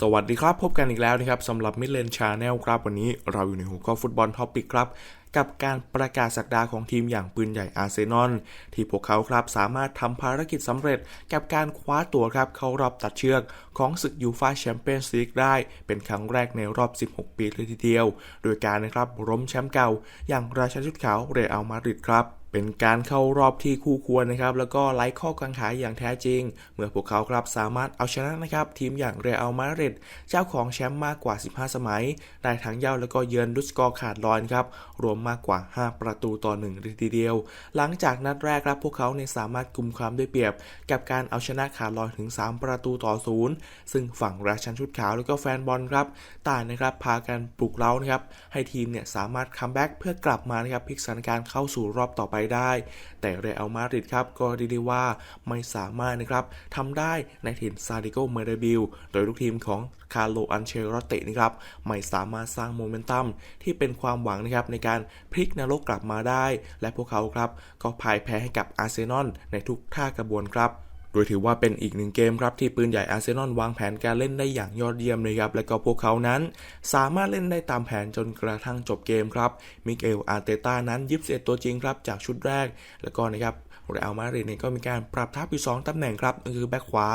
สวัสดีครับ พบกันอีกแล้วนะครับสำหรับมิเลนชาแนลครับวันนี้เราอยู่ในหัวข้อฟุตบอลท็อปิกครับกับการประกาศสักดาของทีมอย่างปืนใหญ่อาร์เซนอลที่พวกเขาครับสามารถทำภารกิจสำเร็จกับการคว้าตัวครับเข้ารอบตัดเชือกของศึกยูฟาแชมเปี้ยนส์ลีกได้ เป็นครั้งแรกในรอบ 16 ปีเลยทีเดียว โดยการนะครับล้มแชมป์เก่าอย่างราชันชุดขาวเรอัลมาดริดครับ เป็นการเข้ารอบที่คู่ควรนะครับ แล้วก็ไร้ข้อกังขาอย่างแท้จริง เมื่อพวกเขาครับสามารถเอาชนะนะครับทีมอย่างเรอัลมาดริดเจ้าของแชมป์มากกว่า 15 สมัย ได้ทั้งเย้าแล้วก็เยือนดุสกอร์ขาดลอยครับ รวมมากกว่า 5 ประตูต่อ1เลยทีเดียว หลังจากนัดแรกครับพวกเขาเนี่ยสามารถกุมความได้เปรียบ กับการเอาชนะขาดลอยถึง 3 ประตูต่อศูนย์ซึ่งฝั่งราชันชุดขาวแล้วก็แฟนบอลครับต่างนะครับพากันปลุกเร้านะครับให้ทีมเนี่ยสามารถคัมแบ็กเพื่อกลับมานะครับพลิกสถานการณ์เข้าสู่รอบต่อไปได้ แต่เรอัลมาดริดครับก็ดีได้ว่าไม่สามารถนะครับทำได้ในถิ่นซาดิโกเมเรบิลโดยลูกทีมของคาร์โลอันเชโรตินะครับไม่สามารถสร้างโมเมนตัมที่เป็นความหวังนะครับในการพลิกนรกกลับมาได้ และพวกเขาครับก็พ่ายแพ้ให้กับอาร์เซนอลในทุกท่ากระบวนครับ ดยถือว่าเป็นอีกหนึ่งเกมครับที่ปืนใหญ่อาร์เซนอลวางแผนการเล่นได้อย่างยอดเยี่ยมเลยครับและก็พวกเขานั้น สามารถเล่นได้ตามแผนจนกระทั่งจบเกมครับมิเกลอาร์เตต้านั้นยิบเสียตัวจริงครับจากชุดแรก แล้วก็นะครับ เรอัลมาดริดเนี่ยก็มีการปรับทัพอยู่ 2ตำแหน่งครับนั่นคือแบ็คขวา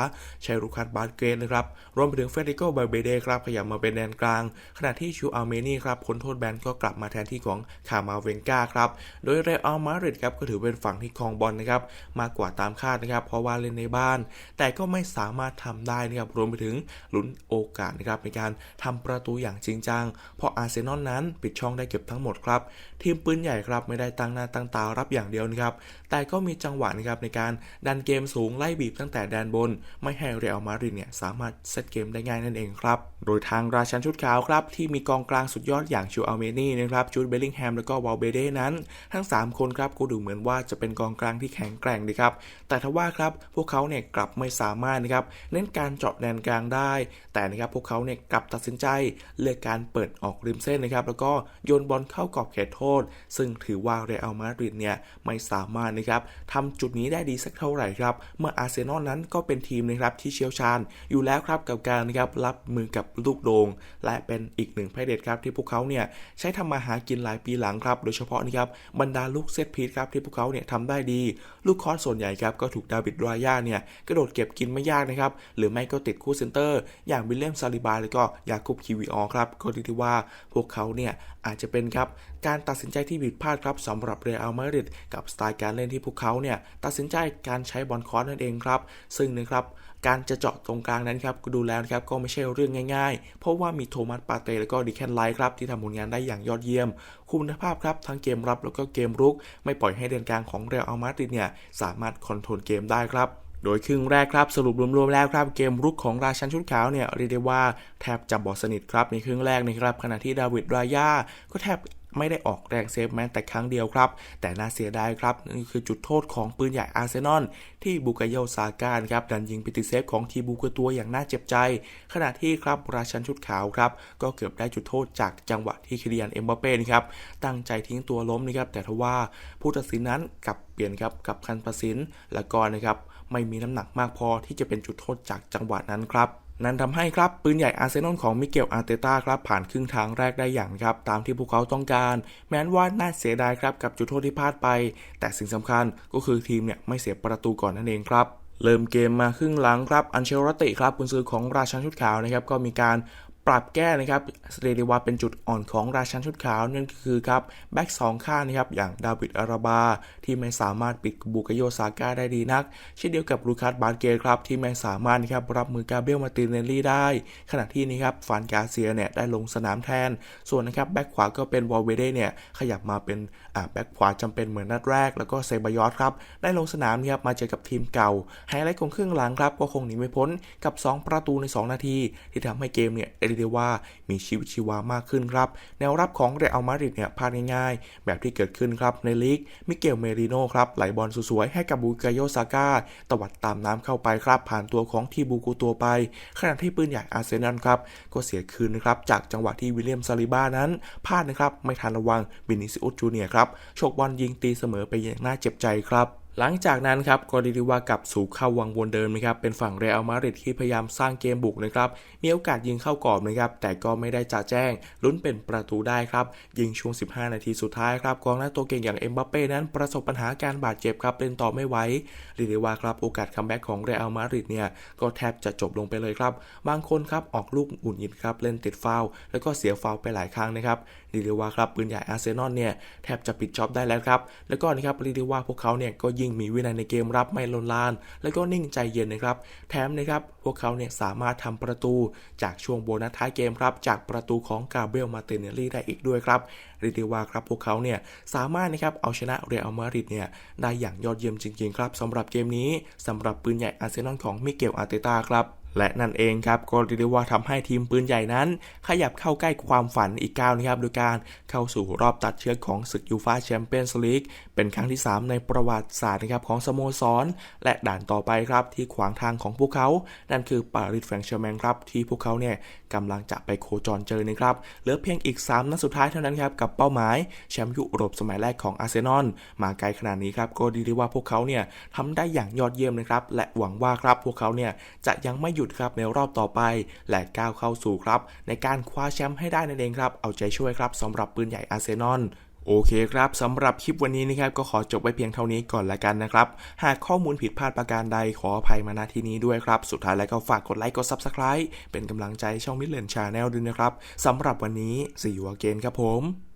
ชัยรุคัสบาสเกตนะครับรวมไปถึงเฟเดริโกบาเบเดครับขยับมาเป็นแดนกลาง ขณะที่ชูอัลเมนี่ครับพ้นโทษแบนก็กลับมาแทนที่ของคามาเวนกาครับโดยเรอัลมาดริดครับก็ถือเป็นฝั่งที่ครองบอลนะครับมากกว่าตามคาดนะครับเพราะว่าเล่นในบ้าน แต่ก็ไม่สามารถทำได้นะครับรวมไปถึงลุ้นโอกาสนะครับในการทำประตูอย่างจริงจังเพราะอาร์เซนอลนั้นปิดช่องได้เก็บทั้งหมดครับทีมปืนใหญ่ครับไม่ได้ตั้งหน้าตั้งตารับอย่างเดียวนะครับแต่ก็มีจังหวะนะครับในการดันเกมสูงไล่บีบตั้งแต่แดนบน ไม่ให้เรอัลมาดริดเนี่ยสามารถเซตเกมได้ง่ายนั่นเองครับ โดยทางราชันชุดขาวครับ ที่มีกองกลางสุดยอดอย่างชูอัลเมนี่นะครับจูดเบลลิงแฮมแล้วก็วอลเบเดนั้น ทั้ง 3 คนครับก็ดูเหมือนว่าจะเป็นกองกลางที่แข็งแกร่งดีครับ แต่ทว่าครับพวกเขาเนี่ยกลับไม่สามารถนะครับเน้นการเจาะแดนกลางได้ แต่นะครับพวกเขาเนี่ยกลับตัดสินใจเลือกการเปิดออกริมเส้นนะครับแล้วก็โยนบอลเข้ากรอบเขตโทษ ซึ่งถือว่าเรอัลมาดริดเนี่ยไม่สามารถนะครับทำจุดนี้ได้ดีสักเท่าไหร่ครับ เมื่ออาร์เซนอลนั้นก็เป็นทีมนะครับที่เชี่ยวชาญอยู่แล้วครับกับการนะครับรับมือกับลูกโดง่งและเป็นอีกหนึ่งไพ่เด็ดครับที่พวกเขาเนี่ยใช้ทำมาหากินหลายปีหลังครับ โดยเฉพาะนะครับบรรดาลูกเซตพีทครับที่พวกเขาเนี่ยทำได้ดี ลูกคอร์สส่วนใหญ่ครับก็ถูกดาวิดรายาเนี่ยกระโดดเก็บกินไม่ยากนะครับหรือไม่ก็ติดคู่เซนเตอร์ อย่างวิลเลียมซาลิบาแล้วก็ยาคุบคิวิออครับก็เรียกได้ว่าพวกเขาเนี่ยอาจจะเป็นครับการตัดสินใจที่ผิดพลาดครับสำหรับเรอัลมาดริดกับสไตล์การเล่นที่พวกเขาเนี่ยตัดสินใจการใช้บอลคอร์สนั่นเองครับ ซึ่งนะครับการจะเจาะตรงกลางนั้นครับดูแล้วนะครับก็ไม่ใช่เรื่องง่ายๆ เพราะว่ามีโทมัสปาเต้แล้วก็ดิแคนไลท์ครับที่ทำผลงานได้อย่างยอดเยี่ยม คุณภาพครับทั้งเกมรับแล้วก็เกมรุก ไม่ปล่อยให้เดนกลางของเรอัลมาดริดเนี่ยสามารถคอนโทรลเกมได้ครับโดยครึ่งแรกครับสรุปรวมๆแล้วครับเกมรุกของราชันชุดขาวเนี่ยเรียกได้ว่าแทบจะบอดสนิทครับในครึ่งแรกนะครับขณะที่ดาวิดรายาก็แทบ ไม่ได้ออกแรงเซฟแม้แต่ครั้งเดียวครับ แต่น่าเสียดายครับนี่คือจุดโทษของปืนใหญ่อาร์เซนอลที่บุกาโยซาการครับดันยิงไปติดเซฟของทีบูกตัวอย่างน่าเจ็บใจ ขณะที่ครับราชันชุดขาวครับก็เกือบได้จุดโทษจากจังหวะที่คิริยันเอ็มบัปเป้นครับตั้งใจทิ้งตัวล้มนะครับแต่ทว่าผู้ตัดสินนั้นกลับเปลี่ยนครับกับคันตัดสินและก็นะครับไม่มีน้ำหนักมากพอที่จะเป็นจุดโทษจากจังหวะนั้นครับ นั่นทำให้ครับปืนใหญ่อาร์เซนอลของมิเกลอาร์เตต้าครับผ่านครึ่งทางแรกได้อย่างครับตามที่พวกเขาต้องการ แม้ว่าน่าเสียดายครับกับจุดโทษที่พลาดไป แต่สิ่งสำคัญก็คือทีมเนี่ยไม่เสียประตูก่อนนั่นเองครับเริ่มเกมมาครึ่งหลังครับ อันเชลรติครับกุนซือของราชันชุดขาวนะครับ ก็มีการ ปรับแก้นะครับเรียกได้ว่าเป็นจุดอ่อนของราชันชุดขาวนั่นคือครับแบ็กสองข้างนะครับอย่างดาวิดอาราบา ที่ไม่สามารถปิดบุกโยซาก้าได้ดีนัก เช่นเดียวกับลูคัสบาร์เกครับที่ไม่สามารถนะครับรับมือกาเบลมาตินเนลลี่ได้ ขณะที่นี่ครับฟานกาเซียเนี่ยได้ลงสนามแทน ส่วนนะครับแบ็กขวาก็เป็นวอลเวเดเนี่ยขยับมาเป็นอ่าแบ็กขวาจำเป็นเหมือนนัดแรก แล้วก็เซบายอสครับได้ลงสนามนะครับมาเจอกับทีมเก่าไฮไลท์ของครึ่งหลังครับก็คงหนีไม่พ้นกับ 2 ประตูใน 2 นาที ที่ทำให้เกมเนี่ยรียกได้ว่ามีชีวิตชีวามากขึ้นครับ แนวรับของเรอัลมาดริดเนี่ยพลาดง่ายๆ แบบที่เกิดขึ้นครับในลีก มิเกลเมริโนครับไหลบอลสวยๆ ให้กับบูกาโยซาก้าตวัดตามน้ำเข้าไปครับ ผ่านตัวของทีบูกูตัวไป ขณะที่ปืนใหญ่อาร์เซนอลครับ ก็เสียคืนนะครับ จากจังหวะที่วิลเลียมซาลิบ้านั้นพลาดนะครับไม่ทันระวังบินิซิอุสจูเนียครับโชกบอลยิงตีเสมอไปอย่างน่าเจ็บใจครับ หลังจากนั้นครับก็เรียกได้ว่ากลับสู่เข้าวังวนเดิมนะครับเป็นฝั่งเรอัลมาดริดที่พยายามสร้างเกมบุกนะครับมีโอกาสยิงเข้ากรอบนะครับแต่ก็ไม่ได้จ่าแจ้งลุ้นเป็นประตูได้ครับยิงช่วง 15 นาทีสุดท้ายครับกองหน้าตัวเก่งอย่างเอ็มบัปเป้นั้นประสบปัญหาการบาดเจ็บครับเล่นต่อไม่ไหวเรียกได้ว่าครับโอกาสคัมแบ็กของเรอัลมาดริดเนี่ยก็แทบจะจบลงไปเลยครับบางคนครับออกลูกหงุดหงิดครับเล่นติดฟาวแล้วก็เสียฟาวไปหลายครั้งนะครับเรียกได้ว่าครับปืนใหญ่อาร์เซนอลเนี่ยแทบจะปิดจ็อบได้แล้วครับแล้วก็นะครับเรีด้ว่าพวกเขาเนี่ยก็ยงมีวินัยในเกมรับไม่ลนลาน แล้วก็นิ่งใจเย็นนะครับ แถมนะครับพวกเขาเนี่ยสามารถทำประตูจากช่วงโบนัสท้ายเกมครับ จากประตูของกาเบรียลมาติเนลลี่ได้อีกด้วยครับเรียกได้ว่าครับพวกเขาเนี่ยสามารถนะครับเอาชนะเรอัลมาดริดเนี่ยได้อย่างยอดเยี่ยมจริงๆครับสำหรับเกมนี้สำหรับปืนใหญ่อาร์เซนอลของมิเกลอาร์เตตาครับ และนั่นเองครับก็เรียกได้ว่าทำให้ทีมปืนใหญ่นั้น ขยับเข้าใกล้ความฝันอีกก้าวนะครับโดยการเข้าสู่รอบตัดเชือกของศึกยูฟาแชมเปี้ยนส์ลีกเป็นครั้งที่ 3 ในประวัติศาสตร์นะครับของสโมสร และด่านต่อไปครับที่ขวางทางของพวกเขา นั่นคือปารีสแฟรงก์เชอร์แมงครับที่พวกเขาเนี่ยกำลังจะไปโคจรเจอนะครับเหลือเพียงอีก 3 นัดสุดท้ายเท่านั้นครับกับเป้าหมายแชมป์ยุโรปสมัยแรกของอาร์เซนอลมาไกลขนาดนี้ครับก็ดีได้ว่าพวกเขาเนี่ยทำได้อย่างยอดเยี่ยมนะครับและหวังว่าครับพวกเขาเนี่ยจะยังไม่หยุดครับในรอบต่อไป และก้าวเข้าสู่ครับ ในการคว้าแชมป์ให้ได้นั่นเองครับ เอาใจช่วยครับสำหรับปืนใหญ่อาร์เซนอลโอเคครับสำหรับคลิปวันนี้นะครับก็ขอจบไว้เพียงเท่านี้ก่อนละกันนะครับ หากข้อมูลผิดพลาดประการใดขออภัยมาณที่นี้ด้วยครับ สุดท้ายแล้วก็ฝากกดไลค์กด Subscribe เป็นกำลังใจช่องมิเลนชาแนลด้วยนะครับสำหรับวันนี้ see you again ครับผม